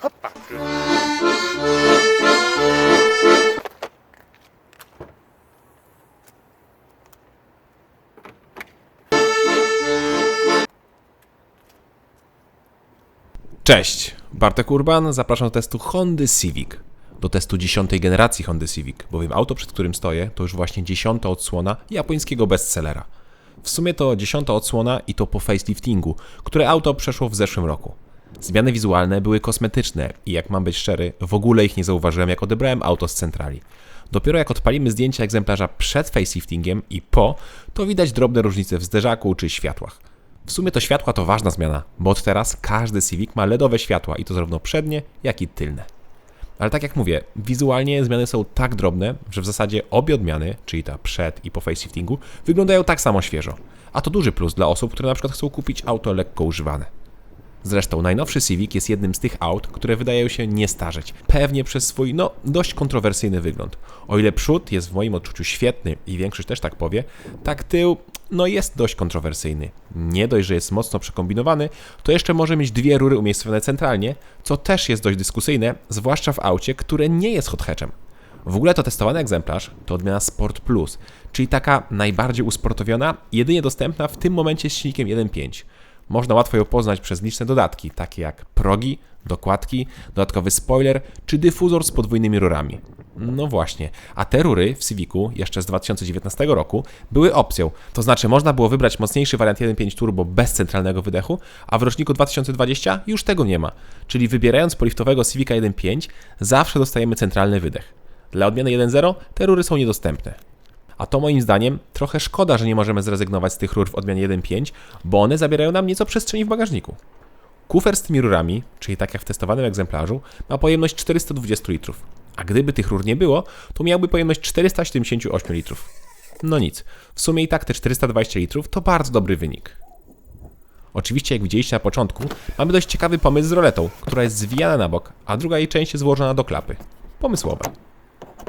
Hoppa. Cześć, Bartek Urban, zapraszam do testu Hondy Civic. Do testu dziesiątej generacji Hondy Civic, bowiem auto, przed którym stoję, to już właśnie dziesiąta odsłona japońskiego bestsellera. W sumie to dziesiąta odsłona i to po faceliftingu, które auto przeszło w zeszłym roku. Zmiany wizualne były kosmetyczne i jak mam być szczery, w ogóle ich nie zauważyłem jak odebrałem auto z centrali. Dopiero jak odpalimy zdjęcia egzemplarza przed faceliftingiem i po, to widać drobne różnice w zderzaku czy światłach. W sumie to światła to ważna zmiana, bo od teraz każdy Civic ma LEDowe światła i to zarówno przednie, jak i tylne. Ale tak jak mówię, wizualnie zmiany są tak drobne, że w zasadzie obie odmiany, czyli ta przed i po faceliftingu, wyglądają tak samo świeżo. A to duży plus dla osób, które na przykład chcą kupić auto lekko używane. Zresztą najnowszy Civic jest jednym z tych aut, które wydają się nie starzeć. Pewnie przez swój, no, dość kontrowersyjny wygląd. O ile przód jest w moim odczuciu świetny i większość też tak powie, tak tył, no jest dość kontrowersyjny. Nie dość, że jest mocno przekombinowany, to jeszcze może mieć dwie rury umiejscowione centralnie, co też jest dość dyskusyjne, zwłaszcza w aucie, które nie jest hot hatchem. W ogóle to testowany egzemplarz to odmiana Sport Plus, czyli taka najbardziej usportowiona, jedynie dostępna w tym momencie z silnikiem 1.5. Można łatwo ją poznać przez liczne dodatki, takie jak progi, dokładki, dodatkowy spoiler czy dyfuzor z podwójnymi rurami. No właśnie, a te rury w Civicu jeszcze z 2019 roku były opcją, to znaczy można było wybrać mocniejszy wariant 1.5 turbo bez centralnego wydechu, a w roczniku 2020 już tego nie ma. Czyli wybierając poliftowego Civica 1.5 zawsze dostajemy centralny wydech. Dla odmiany 1.0 te rury są niedostępne. A to moim zdaniem trochę szkoda, że nie możemy zrezygnować z tych rur w odmianie 1.5, bo one zabierają nam nieco przestrzeni w bagażniku. Kufer z tymi rurami, czyli tak jak w testowanym egzemplarzu, ma pojemność 420 litrów. A gdyby tych rur nie było, to miałby pojemność 478 litrów. No nic, w sumie i tak te 420 litrów to bardzo dobry wynik. Oczywiście, jak widzieliście na początku, mamy dość ciekawy pomysł z roletą, która jest zwijana na bok, a druga jej część jest złożona do klapy. Pomysłowe.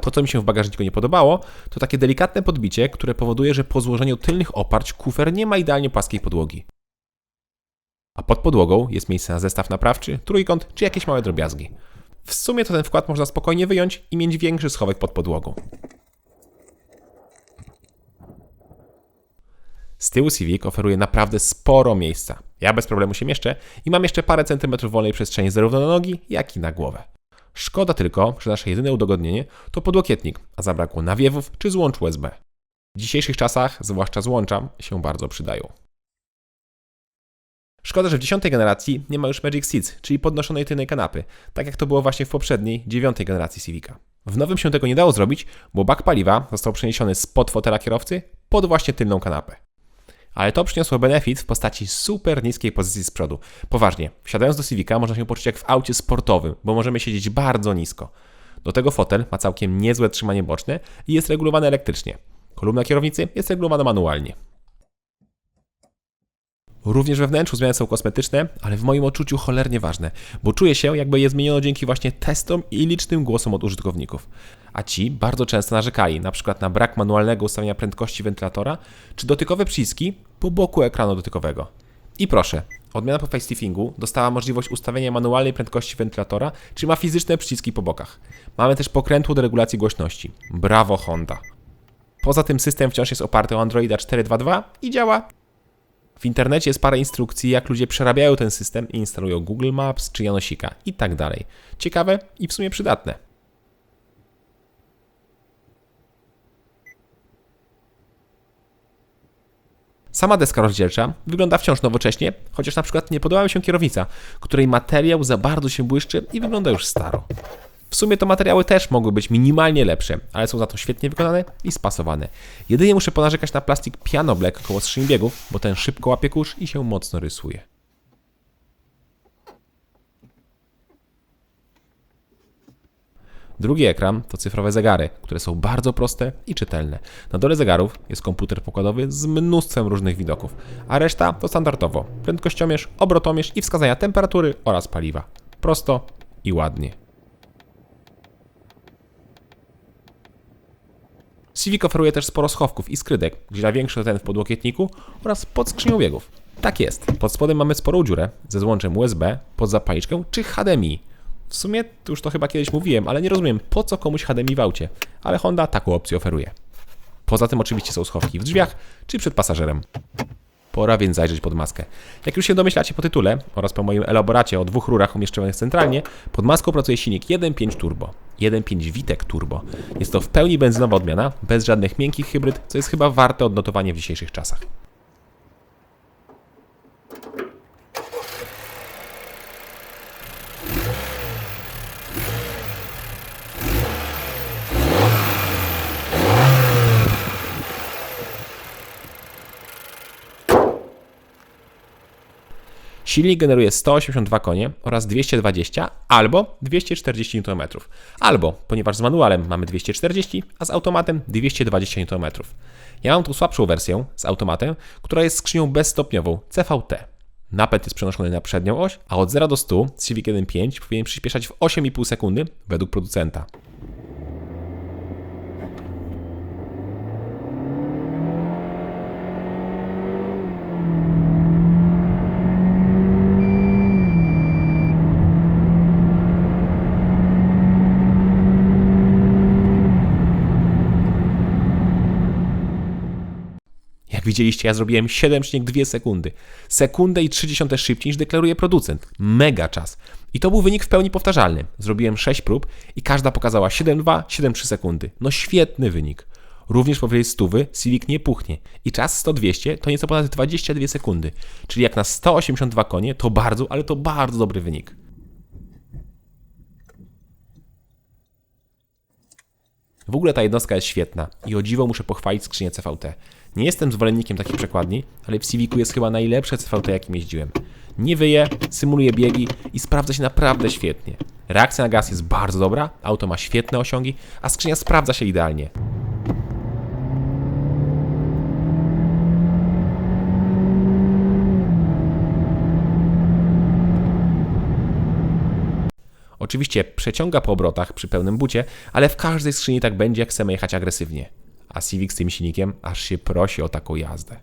To, co mi się w bagażniku nie podobało, to takie delikatne podbicie, które powoduje, że po złożeniu tylnych oparć kufer nie ma idealnie płaskiej podłogi. A pod podłogą jest miejsce na zestaw naprawczy, trójkąt czy jakieś małe drobiazgi. W sumie to ten wkład można spokojnie wyjąć i mieć większy schowek pod podłogą. Z tyłu Civic oferuje naprawdę sporo miejsca. Ja bez problemu się mieszczę i mam jeszcze parę centymetrów wolnej przestrzeni zarówno na nogi, jak i na głowę. Szkoda tylko, że nasze jedyne udogodnienie to podłokietnik, a zabrakło nawiewów czy złącz USB. W dzisiejszych czasach, zwłaszcza złącza, się bardzo przydają. Szkoda, że w dziesiątej generacji nie ma już Magic Seats, czyli podnoszonej tylnej kanapy, tak jak to było właśnie w poprzedniej, dziewiątej generacji Civica. W nowym się tego nie dało zrobić, bo bak paliwa został przeniesiony spod fotela kierowcy pod właśnie tylną kanapę. Ale to przyniosło benefit w postaci super niskiej pozycji z przodu. Poważnie, wsiadając do Civica można się poczuć jak w aucie sportowym, bo możemy siedzieć bardzo nisko. Do tego fotel ma całkiem niezłe trzymanie boczne i jest regulowany elektrycznie. Kolumna kierownicy jest regulowana manualnie. Również we wnętrzu zmiany są kosmetyczne, ale w moim odczuciu cholernie ważne, bo czuję się, jakby je zmieniono dzięki właśnie testom i licznym głosom od użytkowników. A ci bardzo często narzekali, na przykład na brak manualnego ustawienia prędkości wentylatora, czy dotykowe przyciski po boku ekranu dotykowego. I proszę, odmiana po faceliftingu dostała możliwość ustawienia manualnej prędkości wentylatora, czy ma fizyczne przyciski po bokach. Mamy też pokrętło do regulacji głośności. Brawo Honda. Poza tym system wciąż jest oparty o Androida 4.2.2 i działa w internecie jest parę instrukcji, jak ludzie przerabiają ten system i instalują Google Maps czy Janosika i tak dalej. Ciekawe i w sumie przydatne. Sama deska rozdzielcza wygląda wciąż nowocześnie, chociaż na przykład nie podoba mi się kierownica, której materiał za bardzo się błyszczy i wygląda już staro. W sumie to materiały też mogły być minimalnie lepsze, ale są za to świetnie wykonane i spasowane. Jedynie muszę ponarzekać na plastik Piano Black koło skrzyni biegów, bo ten szybko łapie kurz i się mocno rysuje. Drugi ekran to cyfrowe zegary, które są bardzo proste i czytelne. Na dole zegarów jest komputer pokładowy z mnóstwem różnych widoków, a reszta to standardowo prędkościomierz, obrotomierz i wskazania temperatury oraz paliwa. Prosto i ładnie. Civic oferuje też sporo schowków i skrydek, gdzie największy ten w podłokietniku oraz pod skrzynią biegów. Tak jest, pod spodem mamy sporą dziurę ze złączem USB pod zapalniczkę czy HDMI. W sumie już to chyba kiedyś mówiłem, ale nie rozumiem po co komuś HDMI w aucie, ale Honda taką opcję oferuje. Poza tym oczywiście są schowki w drzwiach czy przed pasażerem. Pora więc zajrzeć pod maskę. Jak już się domyślacie po tytule oraz po moim elaboracie o dwóch rurach umieszczonych centralnie, pod maską pracuje silnik 1.5 Turbo. 1.5 Vitek Turbo. Jest to w pełni benzynowa odmiana, bez żadnych miękkich hybryd, co jest chyba warte odnotowania w dzisiejszych czasach. Silnik generuje 182 konie oraz 220 albo 240 Nm. Albo, ponieważ z manualem mamy 240, a z automatem 220 Nm. Ja mam tu słabszą wersję z automatem, która jest skrzynią bezstopniową CVT. Napęd jest przenoszony na przednią oś, a od 0 do 100 Civic 1.5 powinien przyspieszać w 8,5 sekundy według producenta. Widzieliście, ja zrobiłem 7,2 sekundy. Sekundę i 0,3 szybciej niż deklaruje producent. Mega czas. I to był wynik w pełni powtarzalny. Zrobiłem 6 prób i każda pokazała 7,2, 7,3 sekundy. No świetny wynik. Również powyżej 100 Civic nie puchnie. I czas 100-200 to nieco ponad 22 sekundy. Czyli jak na 182 konie to bardzo, ale to bardzo dobry wynik. W ogóle ta jednostka jest świetna i o dziwo muszę pochwalić skrzynię CVT. Nie jestem zwolennikiem takich przekładni, ale w Civicu jest chyba najlepsze CVT, jakim jeździłem. Nie wyje, symuluje biegi i sprawdza się naprawdę świetnie. Reakcja na gaz jest bardzo dobra, auto ma świetne osiągi, a skrzynia sprawdza się idealnie. Oczywiście przeciąga po obrotach przy pełnym bucie, ale w każdej skrzyni tak będzie, jak chcemy jechać agresywnie. A Civic z tym silnikiem aż się prosi o taką jazdę.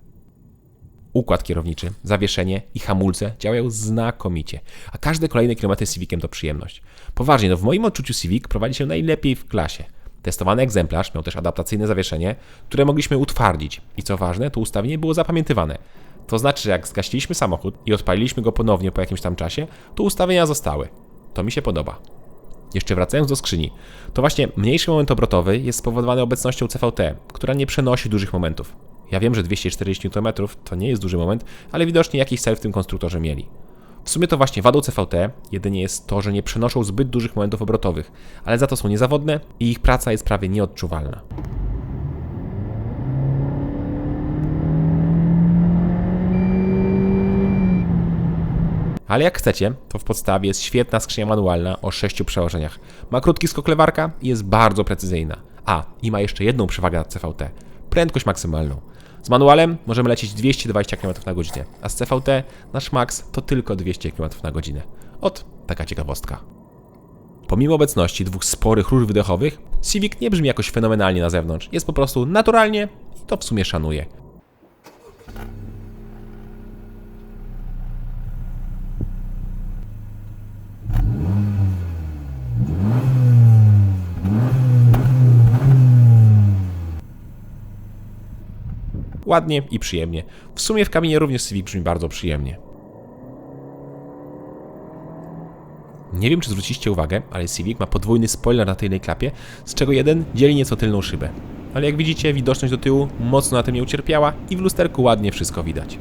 Układ kierowniczy, zawieszenie i hamulce działają znakomicie, a każde kolejne kilometry z Civiciem to przyjemność. Poważnie, no w moim odczuciu Civic prowadzi się najlepiej w klasie. Testowany egzemplarz miał też adaptacyjne zawieszenie, które mogliśmy utwardzić i co ważne, to ustawienie było zapamiętywane. To znaczy, że jak zgasiliśmy samochód i odpaliliśmy go ponownie po jakimś tam czasie, to ustawienia zostały. To mi się podoba. Jeszcze wracając do skrzyni, to właśnie mniejszy moment obrotowy jest spowodowany obecnością CVT, która nie przenosi dużych momentów. Ja wiem, że 240 Nm to nie jest duży moment, ale widocznie jakiś cel w tym konstruktorze mieli. W sumie to właśnie wadą CVT jedynie jest to, że nie przenoszą zbyt dużych momentów obrotowych, ale za to są niezawodne i ich praca jest prawie nieodczuwalna. Ale jak chcecie, to w podstawie jest świetna skrzynia manualna o sześciu przełożeniach. Ma krótki skok lewarka i jest bardzo precyzyjna. A, i ma jeszcze jedną przewagę nad CVT. Prędkość maksymalną. Z manualem możemy lecieć 220 km na godzinę, a z CVT nasz max to tylko 200 km na godzinę. Ot, taka ciekawostka. Pomimo obecności dwóch sporych rur wydechowych, Civic nie brzmi jakoś fenomenalnie na zewnątrz. Jest po prostu naturalnie i to w sumie szanuje. Ładnie i przyjemnie. W sumie w kabinie również Civic brzmi bardzo przyjemnie. Nie wiem, czy zwróciliście uwagę, ale Civic ma podwójny spoiler na tylnej klapie, z czego jeden dzieli nieco tylną szybę. Ale jak widzicie, widoczność do tyłu mocno na tym nie ucierpiała i w lusterku ładnie wszystko widać.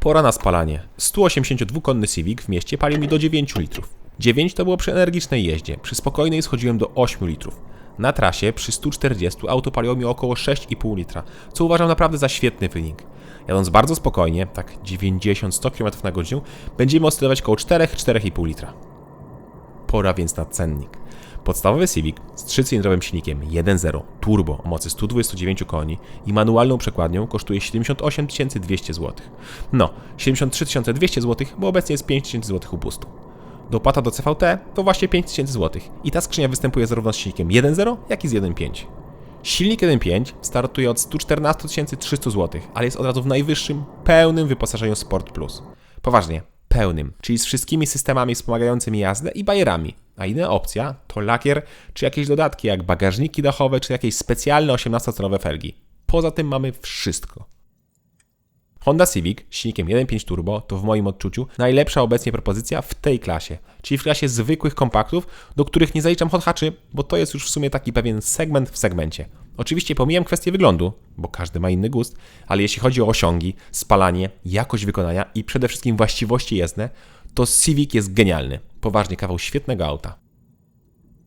Pora na spalanie. 182-konny Civic w mieście palił mi do 9 litrów. 9 to było przy energicznej jeździe, przy spokojnej schodziłem do 8 litrów. Na trasie przy 140 auto paliło mi około 6,5 litra, co uważam naprawdę za świetny wynik. Jadąc bardzo spokojnie, tak 90-100 km na godzinę, będziemy oscylować około 4-4,5 litra. Pora więc na cennik. Podstawowy Civic z trzycylindrowym silnikiem 1.0 turbo o mocy 129 koni i manualną przekładnią kosztuje 78 200 zł. No, 73 200 zł, bo obecnie jest 5000 zł upustu. Dopłata do CVT to właśnie 5000 zł i ta skrzynia występuje zarówno z silnikiem 1.0, jak i z 1.5. Silnik 1.5 startuje od 114 300 zł, ale jest od razu w najwyższym, pełnym wyposażeniu Sport Plus. Poważnie, pełnym, czyli z wszystkimi systemami wspomagającymi jazdę i bajerami. A inna opcja to lakier czy jakieś dodatki jak bagażniki dachowe czy jakieś specjalne 18-calowe felgi. Poza tym mamy wszystko. Honda Civic z silnikiem 1.5 turbo to w moim odczuciu najlepsza obecnie propozycja w tej klasie, czyli w klasie zwykłych kompaktów, do których nie zaliczam hot hatchy, bo to jest już w sumie taki pewien segment w segmencie. Oczywiście pomijam kwestię wyglądu, bo każdy ma inny gust, ale jeśli chodzi o osiągi, spalanie, jakość wykonania i przede wszystkim właściwości jezdne, to Civic jest genialny. Poważnie kawał świetnego auta.